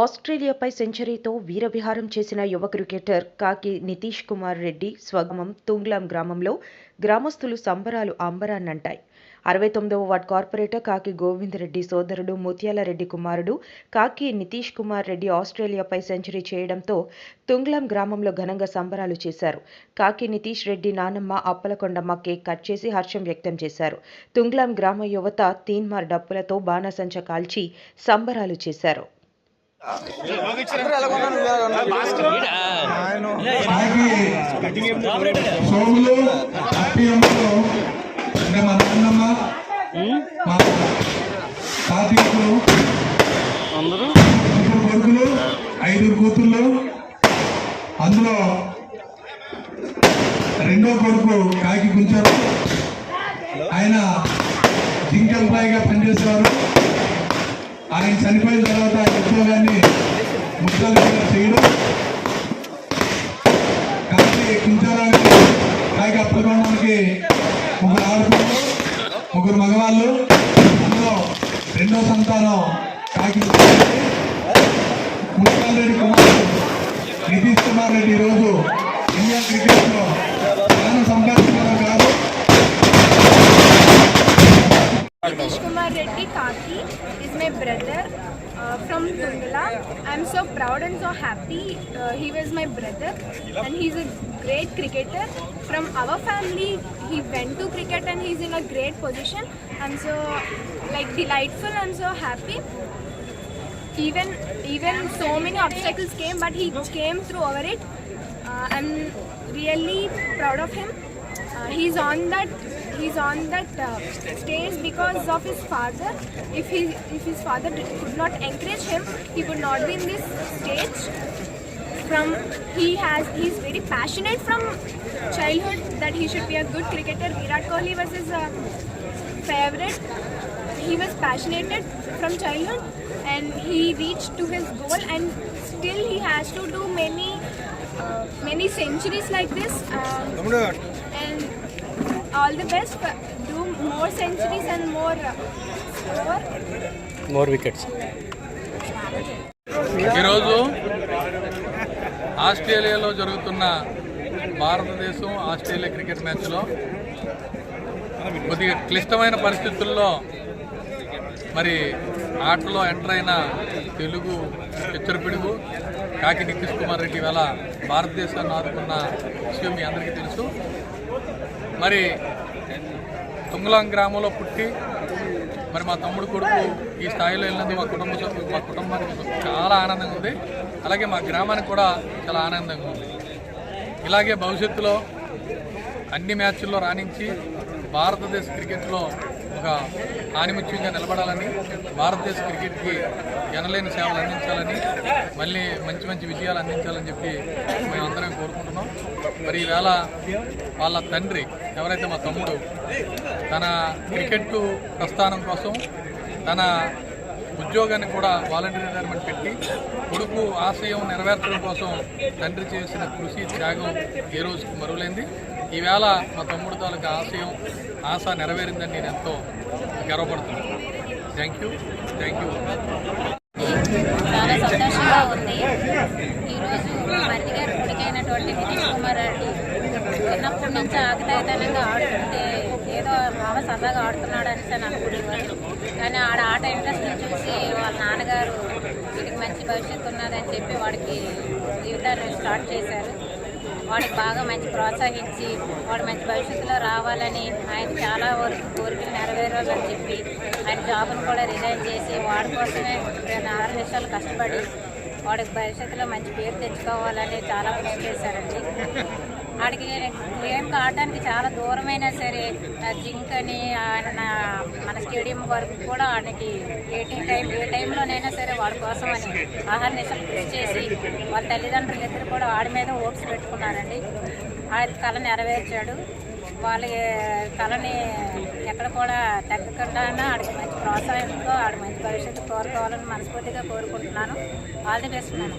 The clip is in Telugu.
ఆస్ట్రేలియాపై సెంచరీతో వీరవిహారం చేసిన యువ క్రికెటర్ కాకి నితీష్ కుమార్ రెడ్డి స్వగమం తుంగ్లాం గ్రామంలో గ్రామస్తులు సంబరాలు అంబరాన్నంటాయి. అరవై తొమ్మిదవ వార్డ్ కార్పొరేటర్ కాకి గోవిందరెడ్డి సోదరుడు ముత్యాలరెడ్డి కుమారుడు కాకి నితీష్ కుమార్ రెడ్డి ఆస్ట్రేలియాపై సెంచరీ చేయడంతో తుంగ్లాం గ్రామంలో ఘనంగా సంబరాలు చేశారు. కాకి నితీష్ రెడ్డి నానమ్మ అప్పలకొండమ్మ కేక్ కట్ చేసి హర్షం వ్యక్తం చేశారు. తుంగ్లాం గ్రామ యువత తీన్మార్ డప్పులతో బాణసంచ కాల్చి సంబరాలు చేశారు. సోములు హ్యాపీ అమ్మలు అంటే మా నాన్నమ్మ మా తాతయ్యలు అందరూ? ముగ్గురు కొడుకులు ఐదుగురు కూతుళ్ళు అందులో రెండో కొడుకు కాకి గుంచారు ఆయన జింక్ ఎంప్లాయీగా పనిచేసేవారు. ఆయన చనిపోయిన తర్వాత ఉద్యోగాన్ని ముఖ్యాలు చేయడం. కాబట్టి కుంచారానికి కాకి అప్పలకొండకి ముగ్గురు ఆడపిల్లలు ముగ్గురు మగవాళ్ళు అందులో రెండో సంతానం కాకి ముత్యాల రెడ్డి కుమారుడు నితీష్ కుమార్ రెడ్డి ఈరోజు ఇండియన్ క్రికెట్లో Reddy Kaki is my brother uh, from Tungala. I'm so proud and so happy. Uh, he was my brother and he's a great cricketer. From our family, he went to cricket and he's in a great position. I'm so like delightful and so happy. Even even so many obstacles came, but he came through over it. Uh, I'm really proud of him. Uh, he's on that he's on that uh, stage because of his father. If he if his father did- could not encourage him, he would not be in this stage. From he has he's very passionate from childhood that he should be a good cricketer. Virat Kohli was his uh, favorite. He was passionate from childhood and he reached to his goal and still he has to do many uh, many centuries like this. Um, and all the best. For, do more centuries and more uh, score. More wickets ఈరోజు ఆస్ట్రేలియాలో జరుగుతున్న భారతదేశం ఆస్ట్రేలియా క్రికెట్ మ్యాచ్లో కొద్దిగా క్లిష్టమైన పరిస్థితుల్లో మరి ఆటలో ఎంటర్ అయిన తెలుగు పిడుగు కాకి నితీష్ కుమార్ రెడ్డి వేళ భారతదేశాన్ని ఆదుకున్న విషయం మీ అందరికీ తెలుసు మరి తుంగలాం గ్రామంలో పుట్టి మరి మా తమ్ముడు కొడుకు ఈ స్థాయిలో వెళ్ళినందుకు మా కుటుంబ మా కుటుంబానికి చాలా ఆనందంగా ఉంది. అలాగే మా గ్రామానికి కూడా చాలా ఆనందంగా ఉంది. ఇలాగే భవిష్యత్తులో అన్ని మ్యాచ్ల్లో రాణించి భారతదేశ క్రికెట్లో ఒక ఆనిముత్యంగా నిలబడాలని భారతదేశ క్రికెట్కి ఎనలేని సేవలు అందించాలని మళ్ళీ మంచి మంచి విజయాలు అందించాలని చెప్పి మేమందరం కోరుకుంటున్నాం. మరి ఈవేళ వాళ్ళ తండ్రి ఎవరైతే మా తమ్ముడు తన క్రికెట్ ప్రస్థానం కోసం తన ఉద్యోగాన్ని కూడా వాలంటీర్ రిటైర్మెంట్ పెట్టి కొడుకు ఆశయం నెరవేర్చడం కోసం తండ్రి చేసిన కృషి త్యాగం ఏ రోజుకి మరువలేంది ఈవేళ మా తమ్ముడు తాలూకా ఆశయం ఆశ నెరవేరిందని నేను ఎంతో గర్వపడుతున్నాను. థ్యాంక్ యూ థ్యాంక్ యూ చాలా సంతోషంగా ఉంది. ఈరోజు మరిది గారి కొడుకైనటువంటి నితీష్ కుమార్ రెడ్డి చిన్నప్పటి నుంచి ఆకతాయితనంగా ఆడుతుంటే ఏదో బాగా సరదాగా ఆడుతున్నాడు అనేసి అని అనుకునేవాడు కానీ ఆడ ఆట ఇంట్రెస్ట్ చూసి వాళ్ళ నాన్నగారు వీడికి మంచి భవిష్యత్తు ఉన్నదని చెప్పి వాడికి జీవితాన్ని స్టార్ట్ చేశారు. వాడికి బాగా మంచి ప్రోత్సహించి వాడు మంచి భవిష్యత్తులో రావాలని ఆయన చాలా వరకు కోరికలు నెరవేరాలని చెప్పి ఆయన జాబ్ను కూడా రిజైన్ చేసి వాడి కోసమే నేను ఆరు నిమిషాలు కష్టపడి వాడికి భవిష్యత్తులో మంచి పేరు తెచ్చుకోవాలని చాలా కృషి చేశారండి. వాడికి గేమ్ ఆడటానికి చాలా దూరమైనా సరే జింక్ అని ఆయన మన స్టేడియం వరకు కూడా ఆయనకి ఏ టీ- టైం ఏ టైంలోనైనా సరే వాడి కోసం అని ఆహార నిశలు కృషి చేసి వాళ్ళ తల్లిదండ్రులు ఇద్దరు కూడా వాడి మీద ఓట్స్ పెట్టుకున్నారండి. ఆయన కళ నెరవేర్చాడు. వాళ్ళ కళని ఎక్కడ కూడా తగ్గకుండా ఆడికి మంచి ప్రోత్సాహంతో ఆడి మంచి భవిష్యత్తు కోరుకోవాలని మనస్ఫూర్తిగా కోరుకుంటున్నాను. All the best madam.